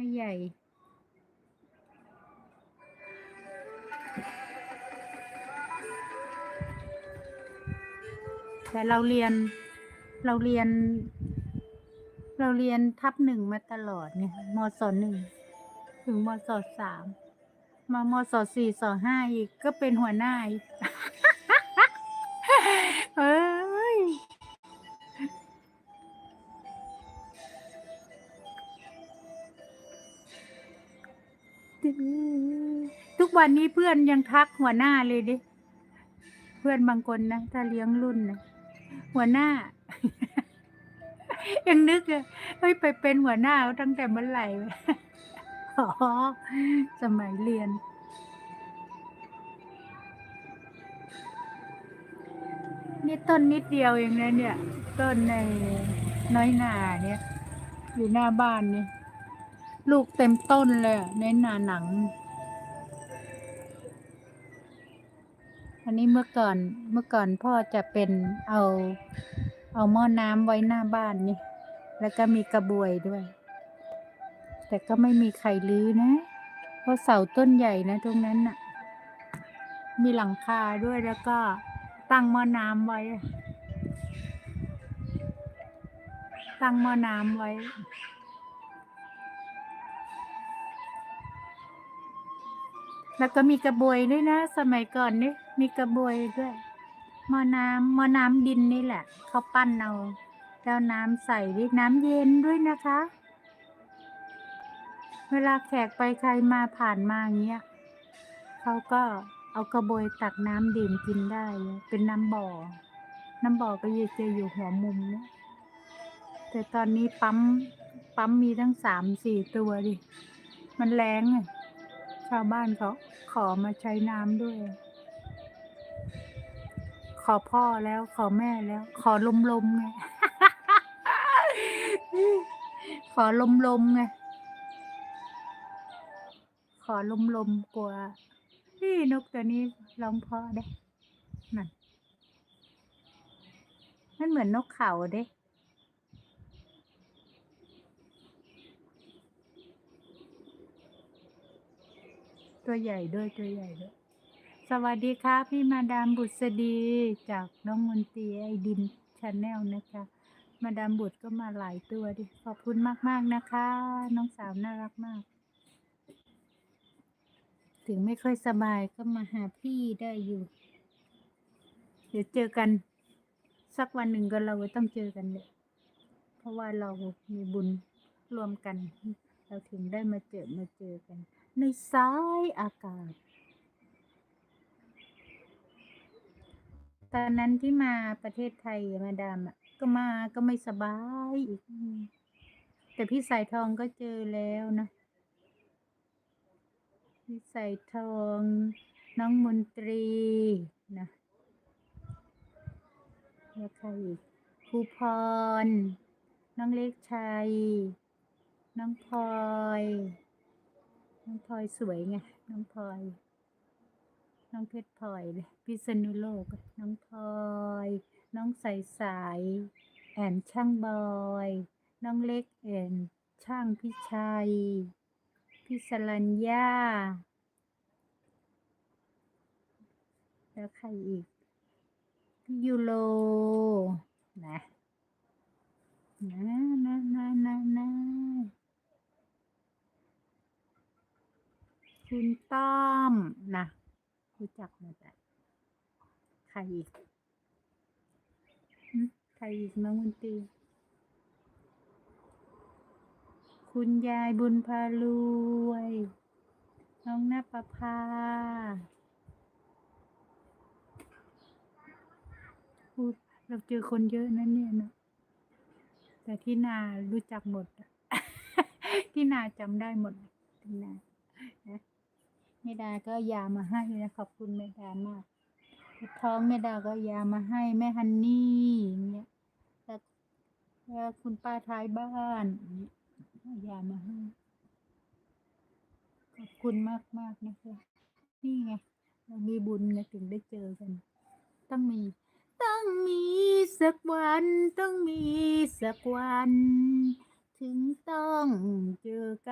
ไม่ใหญ่แต่เราเรียนเราเรียน เราเรียนทับหนึ่งมาตลอดเนี่ยมศหนึ่งถึงมศสามมามศสี่ศห้าอีกก็เป็นหัวหน้าอีก ทุกวันนี้เพื่อนยังทักหัวหน้าเลยดิ เพื่อนบางคนนะถ้าเลี้ยงรุ่นนะหัวหน้า ยังนึกเลยเฮ้ยไปเป็นหัวหน้าตั้งแต่เมื่อไหร่อ๋อสมัยเรียนนี่ต้นนิดเดียวเองนะเนี่ย ต้นในน้อยหนาเนี่ย อยู่หน้าบ้านเนี่ย ลูกเต็มต้นเลยในหนาหนัง อันนี้เมื่อก่อนเมื่อก่อนพ่อจะเป็นเอาเอาหม้อน้ำไว้หน้าบ้านนี่ แล้วก็มีกระบวยด้วย แต่ก็ไม่มีใครรื้อนะ เพราะเสาต้นใหญ่นะตรงนั้นน่ะ มีหลังคาด้วยแล้วก็ตั้งหม้อน้ำไว้ ตั้งหม้อน้ำไว้ แล้วก็มีกระบวยด้วยนะ สมัยก่อนนี่มีกระบวยด้วยหม้อน้ำหม้อน้ำดินนี่แหละเขาปั้นเอาแล้วน้ำใส่ด้วยน้ำเย็นด้วยนะคะ เวลาแขกไปใครมาผ่านมาอย่างเงี้ยเขาก็เอากระบวยตักน้ำดื่มกินได้ เป็นน้ำบ่อ น้ำบ่อก็จะจะอยู่หัวมุมเนี่ยแต่ตอนนี้ปั๊ม ปั๊มมีทั้งสามสี่ตัวดิ มันแรงไง ชาวบ้านเขาขอมาใช้น้ำด้วย ขอพ่อแล้วขอแม่แล้ว ขอลมลมๆไง ขอลมลมๆไง ขอลมลมๆกลัวนี่นกตัวนี้ร้องพราะเด้นั่นมันเหมือนนกเขาเด้ ตัวใหญ่ด้วยตัวใหญ่ด้วย สวัสดีค่ะพี่มาดามบุษดีจากน้องมนตรีไอดินชาแนลนะคะ มาดามบุตรก็มาหลายตัวดิ ขอบคุณมากๆนะคะ น้องสาวน่ารักมาก ถึงไม่ค่อยสบายก็มาหาพี่ได้อยู่ เดี๋ยวเจอกัน สักวันหนึ่งก็เราต้องเจอกันเลยเพราะว่าเรามีบุญรวมกัน เราถึงได้มาเจอมาเจอกัน ในสายอากาศ ตอนนั้นที่มาประเทศไทยมาดามก็มาก็ไม่สบายอีก แต่พี่สายทองก็เจอแล้วนะ พี่สายทอง น้องมนตรีนะแล้วใครอีกครูพร น้องเล็กชัย น้องพลอย น้องพลอยสวยไง น้องพลอย น้องเพชรพลอยเลยพิษณุโลก น้องพลอย น้องใสใสแอนช่างบอย น้องเล็กแอนช่างพิชัยพี่สรัญญา แล้วใครอีก พี่ยูโร นะ นะนะนะนะนะ คุณต้อม นะ รู้จักหมดอะใครอีกใครอีกน้องมนตรีคุณยายบุญพารวย น้องนปภาพูดเราเจอคนเยอะนะเนี่ยนะแต่ที่นารู้จักหมด ที่นาจำได้หมดที่นานะ ม่ดาก็ยามาให้นะขอบคุณแม่ดามากท้องแม่ดาก็ยามาให้แม่ฮันนี่อย่างเงี้ยแล้วแล้วคุณป้าท้ายบ้านยางเงี้ยยามาให้ขอบคุณมากมากนะคะนี่ไงเรามีบุญไงถึงได้เจอกัน ต้องมี ต้องมีสักวัน ต้องมีสักวัน ถึงต้องเจอกัน